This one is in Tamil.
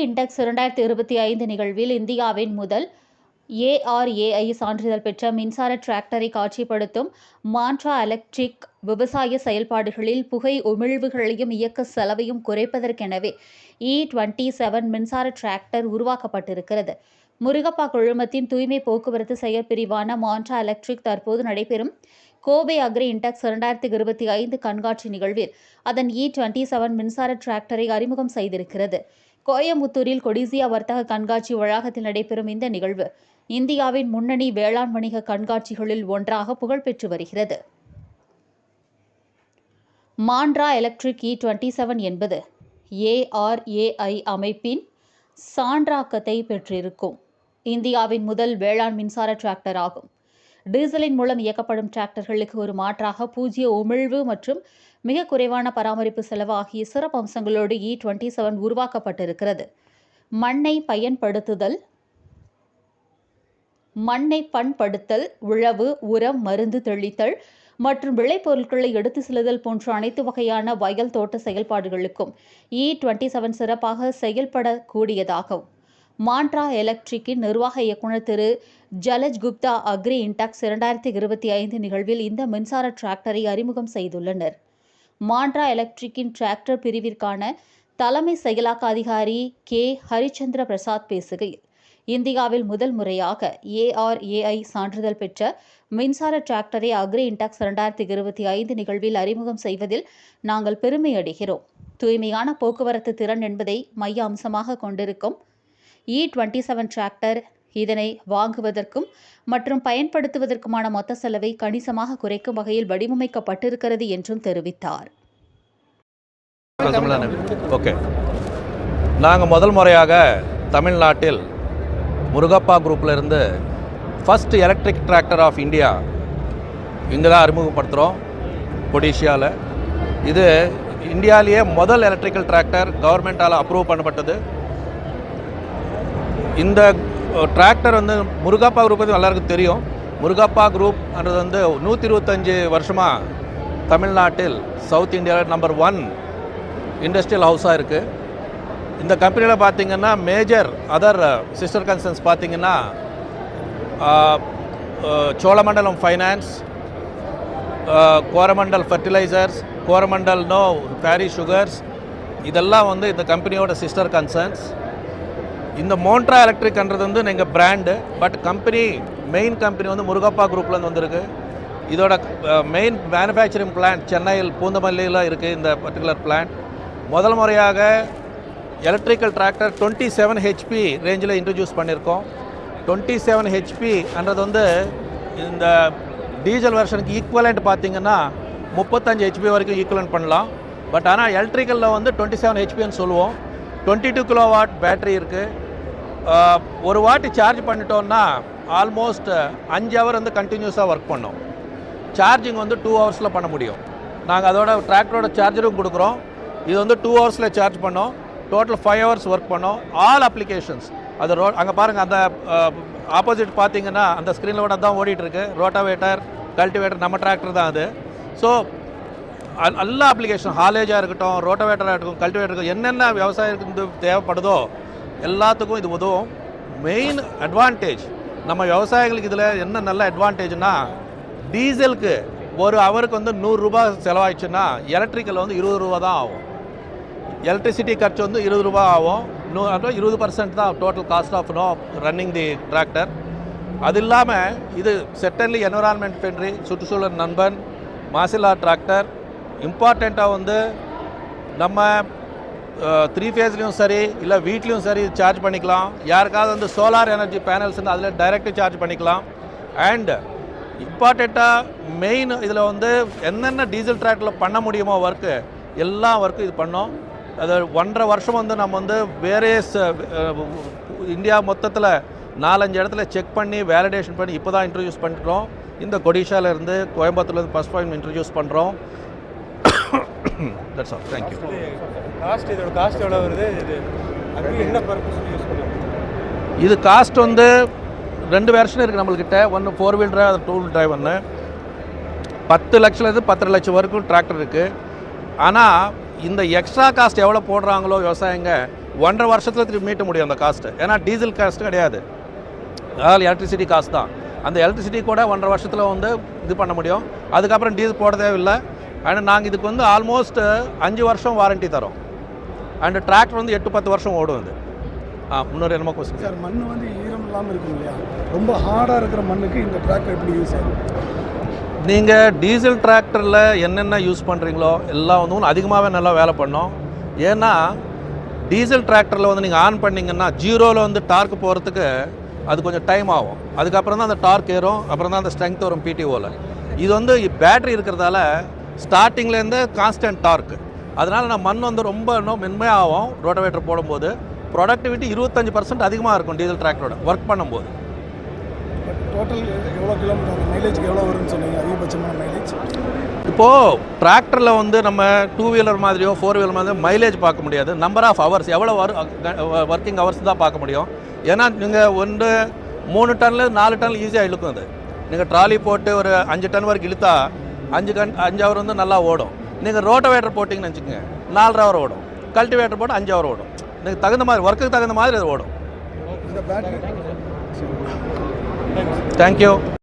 இண்டெக்ஸ் இரண்டாயிரத்தி இருபத்தி ஐந்து நிகழ்வில் இந்தியாவின் முதல் ஏஆர்ஏஐ சான்றிதழ் பெற்ற மின்சார டிராக்டரை காட்சிப்படுத்தும் மான்ட்ரா எலக்ட்ரிக் விவசாய செயல்பாடுகளில் புகை உமிழ்வுகளையும் இயக்க செலவையும் குறைப்பதற்கெனவே இ டுவெண்ட்டி செவன் மின்சார டிராக்டர் உருவாக்கப்பட்டிருக்கிறது. முருகப்பா குழுமத்தின் தூய்மை போக்குவரத்து செயற்பிரிவான மான்ட்ரா எலக்ட்ரிக் தற்போது நடைபெறும் கோபே அக்ரி இன்டெக்ஸ் இரண்டாயிரத்தி இருபத்தி ஐந்து கண்காட்சி நிகழ்வில் அதன் இ டுவெண்ட்டி செவன் மின்சார டிராக்டரை அறிமுகம் செய்திருக்கிறது. கோயம்புத்தூரில் கொடிசியா வர்த்தக கண்காட்சி வளாகத்தில் நடைபெறும் இந்த நிகழ்வு. இந்தியாவின் முன்னணி வேளாண் வணிக கண்காட்சிகளில் ஒன்றாக புகழ்பெற்று வருகிறது. Montra electric E twenty seven என்பது ஏஆர்ஏஐ அமைப்பின் சான்றாக்கத்தை பெற்றிருக்கும். இந்தியாவின் முதல் வேளாண் மின்சார டிராக்டர் ஆகும். டீசலின் மூலம் இயக்கப்படும் டிராக்டர்களுக்கு ஒரு மாற்றாக பூஜ்ஜிய உமிழ்வு மற்றும் மிக குறைவான பராமரிப்பு செலவு ஆகிய சிறப்பு அம்சங்களோடு இ டுவெண்ட்டி செவன் உருவாக்கப்பட்டிருக்கிறது. மண்ணை பயன்படுத்துதல் மண்ணை பண்படுத்தல் உழவு உரம் மருந்து தெளித்தல் மற்றும் விளைபொருட்களை எடுத்து செல்லுதல் போன்ற அனைத்து வகையான வயல் தோட்ட செயல்பாடுகளுக்கும் இ டுவெண்ட்டி செவன் சிறப்பாக செயல்படக்கூடியதாகும். மாண்ட்ரா எலக்ட்ரிக்கின் நிர்வாக இயக்குநர் திரு. ஜலஜ் குப்தா அக்ரி இன்டாக்ஸ் இரண்டாயிரத்தி இருபத்தி ஐந்து நிகழ்வில் இந்த மின்சார டிராக்டரை அறிமுகம் செய்துள்ளனர். மாண்ட்ரா எலக்ட்ரிக்கின் டிராக்டர் பிரிவிற்கான தலைமை செயலாக்க அதிகாரி கே. ஹரிச்சந்திர பிரசாத் பேசுகையில் இந்தியாவில் முதல் முறையாக ஏஆர்ஏஐ சான்றிதழ் பெற்ற மின்சார டிராக்டரை அக்ரி இன்டாக்ஸ் இரண்டாயிரத்தி இருபத்தி ஐந்து நிகழ்வில் அறிமுகம் செய்வதில் நாங்கள் பெருமை அடைகிறோம் தூய்மையான போக்குவரத்து திறன் என்பதை மைய அம்சமாக கொண்டிருக்கும் இ டுவெண்ட்டி செவன் டிராக்டர் இதனை வாங்குவதற்கும் மற்றும் பயன்படுத்துவதற்குமான மொத்த செலவை கணிசமாக குறைக்கும் வகையில் வடிவமைக்கப்பட்டிருக்கிறது என்றும் தெரிவித்தார். ஓகே. நாங்கள் முதல் முறையாக தமிழ்நாட்டில் முருகப்பா குரூப்பில் இருந்து first electric tractor of India இங்கே தான் அறிமுகப்படுத்துகிறோம் கொடிஷியாவில் இது இந்தியாவிலேயே முதல் எலக்ட்ரிக்கல் டிராக்டர் கவர்மெண்ட்டால் அப்ரூவ் பண்ணப்பட்டது. இந்த டிராக்டர் வந்து முருகப்பா குரூப் வந்து எல்லாருக்கும் தெரியும். முருகப்பா குரூப்ன்றது வந்து நூற்றி இருபத்தஞ்சி வருஷமாக தமிழ்நாட்டில் சவுத் இந்தியாவில் நம்பர் ஒன் இண்டஸ்ட்ரியல் ஹவுஸாக இருக்குது இந்த கம்பெனியில் பார்த்தீங்கன்னா மேஜர் அதர் சிஸ்டர் கன்சர்ன்ஸ் பார்த்தீங்கன்னா Cholamandalam finance Coromandel fertilisers Coromandel no Parry sugars இதெல்லாம் வந்து இந்த கம்பெனியோட சிஸ்டர் கன்சர்ன்ஸ் இந்த மோண்ட்ரா எலக்ட்ரிக்ன்றது வந்து எங்கள் brand but company main company வந்து முருகப்பா குரூப்லேருந்து வந்திருக்கு. இதோட மெயின் மேனுஃபேக்சரிங் பிளான்ட் சென்னையில் பூந்தமல்லியில் இருக்குது இந்த பர்டிகுலர் பிளான்ட் முதல் முறையாக electrical tractor twenty seven HP ரேஞ்சில் இன்ட்ரடியூஸ் பண்ணியிருக்கோம். டுவெண்ட்டி செவன் ஹெச்பின்றது வந்து இந்த டீசல் வெர்ஷனுக்கு ஈக்குவலண்ட் பார்த்தீங்கன்னா முப்பத்தஞ்சு ஹெச்பி வரைக்கும் ஈக்குவலண்ட் பண்ணலாம். பட் ஆனால் எலக்ட்ரிக்கலில் வந்து டுவெண்ட்டி செவன் ஹெச்பின்னு சொல்லுவோம். Twenty two kilo watt battery இருக்குது ஒரு வாட்டி சார்ஜ் பண்ணிட்டோன்னா ஆல்மோஸ்ட் அஞ்சு ஹவர் வந்து கண்டினியூஸாக ஒர்க் பண்ணோம். சார்ஜிங் வந்து டூ ஹவர்ஸில் பண்ண முடியும். நாங்கள் அதோட டிராக்டரோட சார்ஜரும் கொடுக்குறோம். இது வந்து டூ ஹவர்ஸில் சார்ஜ் பண்ணோம். டோட்டல் ஃபைவ் ஹவர்ஸ் ஒர்க் பண்ணோம். ஆல் அப்ளிகேஷன்ஸ் அது ரோ அங்கே பாருங்கள் அந்த ஆப்போசிட் பார்த்தீங்கன்னா அந்த ஸ்க்ரீனில் கூட தான் ஓடிட்டுருக்கு. ரோட்டாவேட்டர் கல்டிவேட்டர் நம்ம டிராக்டர் தான் அது. ஸோ எல்லா அப்ளிகேஷன் ஹாலேஜாக இருக்கட்டும் ரோட்டோவேட்டராக இருக்கட்டும் கல்டிவேட்டர் இருக்கட்டும் என்னென்ன விவசாயத்துக்கு தேவைப்படுதோ எல்லாத்துக்கும் இது உதவும். மெயின் அட்வான்டேஜ் நம்ம விவசாயிகளுக்கு இதில் என்ன நல்ல அட்வான்டேஜ்னா டீசலுக்கு ஒரு ஹவருக்கு வந்து நூறுரூபா செலவாயிடுச்சுன்னா எலக்ட்ரிக்கல் வந்து இருபது ரூபா தான் ஆகும். எலக்ட்ரிசிட்டி கட்சி வந்து இருபது ரூபா ஆகும். நூ அப்புறம் இருபது பர்சன்ட் தான் total cost of no running the tractor அது இல்லாமல் இது செட்டன்லி என்விரான்மெண்ட் ஃப்ரெண்ட்லி சுற்றுச்சூழல் நண்பன் மாசிலா டிராக்டர் இம்பார்ட்டண்ட்டாக வந்து நம்ம த்ரீ ஃபேஸ்லேயும் சரி இல்லை வீட்லேயும் சரி சார்ஜ் பண்ணிக்கலாம். யாருக்காவது வந்து சோலார் எனர்ஜி பேனல்ஸ் இருந்து அதில் டைரெக்டாக சார்ஜ் பண்ணிக்கலாம். அண்ட் இம்பார்ட்டண்ட்டாக மெயின் இதில் வந்து என்னென்ன டீசல் டிராக்டரில் பண்ண முடியுமோ ஒர்க்கு எல்லா ஒர்க்கும் இது பண்ணோம். அது ஒன்றரை வருஷம் வந்து நம்ம வந்து வேரியஸ் இந்தியா மொத்தத்தில் நாலஞ்சு இடத்துல செக் பண்ணி வேலிடேஷன் பண்ணி இப்போ தான் இன்ட்ரடியூஸ் பண்ணிட்டோம் இந்த கொடிஷாவிலேருந்து கோயம்புத்தூர்லேருந்து ஃபஸ்ட் பாயிண்ட் இன்ட்ரடியூஸ் பண்ணுறோம் that's all thank you cost இதோட காஸ்ட் எவ்வளோ வருது? இது அது என்ன பர்பஸ் யூஸ் பண்ணுவோம் இது காஸ்ட் வந்து ரெண்டு வெர்ஷன் இருக்குது நம்மள்கிட்ட. ஒன்று ஃபோர் வீல் டிரைவ் அது டூ வீல் டிரைவ் ஒன்று பத்து லட்சத்துலேருந்து பத்தரை லட்சம் வரைக்கும் டிராக்டர் இருக்குது ஆனால் இந்த எக்ஸ்ட்ரா காஸ்ட் எவ்வளோ போடுறாங்களோ விவசாயிங்க ஒன்றரை வருஷத்தில் திருப்பி மீட்ட முடியும் அந்த காஸ்ட்டு ஏன்னா டீசல் காஸ்ட் கிடையாது. அதாவது எலக்ட்ரிசிட்டி காஸ்ட் தான். அந்த எலக்ட்ரிசிட்டி கூட ஒன்றரை வருஷத்தில் வந்து இது பண்ண முடியும். அதுக்கப்புறம் டீசல் போட தேவையில்லை. அண்ட் நாங்கள் இதுக்கு வந்து ஆல்மோஸ்ட் அஞ்சு வருஷம் வாரண்டி தரோம். அண்ட் டிராக்டர் வந்து எட்டு பத்து வருஷம் ஓடும் இது ஆ முன்னூறு என்னமோ கொஸ்டின் சார் மண் வந்து ஈரம் இல்லாமல் இருக்கும் இல்லையா? ரொம்ப ஹார்டாக இருக்கிற மண்ணுக்கு இந்த டிராக்டர் எப்படி யூஸ் ஆகும்? நீங்கள் டீசல் டிராக்டரில் என்னென்ன யூஸ் பண்ணுறீங்களோ எல்லாம் வந்து அதிகமாகவே நல்லா வேலை பண்ணோம். ஏன்னா டீசல் டிராக்டரில் வந்து நீங்கள் ஆன் பண்ணிங்கன்னா ஜீரோவில் வந்து டார்க் போகிறதுக்கு அது கொஞ்சம் டைம் ஆகும். அதுக்கப்புறம் தான் அந்த டார்க் ஏறும் அப்புறம் தான் அந்த ஸ்ட்ரென்த் வரும் பிடிஓவில் இது வந்து பேட்டரி இருக்கிறதால ஸ்டார்டிங்லேருந்து கான்ஸ்டன்ட் டார்க் அதனால் நான் மண் வந்து ரொம்ப இன்னும் மென்மையாகும். ரோட்டவேட்டர் போடும்போது ப்ரொடக்டிவிட்டி இருபத்தஞ்சி பர்சன்ட் அதிகமாக இருக்கும் டீசல் டிராக்டரோட ஒர்க் பண்ணும்போது. டோட்டல் எவ்வளோ கிலோமீட்டர் மைலேஜ்க்கு எவ்வளோ வரும்னு சொன்னீங்க? அதிகபட்சமான மைலேஜ் இப்போது டிராக்டரில் வந்து நம்ம டூ வீலர் மாதிரியோ ஃபோர் வீலர் மாதிரியோ மைலேஜ் பார்க்க முடியாது. நம்பர் ஆஃப் ஹவர்ஸ் எவ்வளோ ஒர்க்கிங் ஹவர்ஸ் தான் பார்க்க முடியும். ஏன்னா நீங்கள் ஒன்று மூணு டன்னில் நாலு டன் ஈஸியாக இழுக்கும் அது. நீங்கள் ட்ராலி போட்டு ஒரு அஞ்சு டன் வரைக்கும் இழுத்தா அஞ்சு டன் அஞ்சு ஹவர் வந்து நல்லா ஓடும். நீங்கள் ரோட்டோவேட்டர் போட்டிங்கன்னு வச்சுக்கோங்க. நாலரை ஹவர் ஓடும். கல்டிவேட்டர் போட்டு அஞ்சு ஹவர் ஓடும். நீங்கள் தகுந்த மாதிரி ஒர்க்குக்கு தகுந்த மாதிரி அது ஓடும். தேங்க்யூ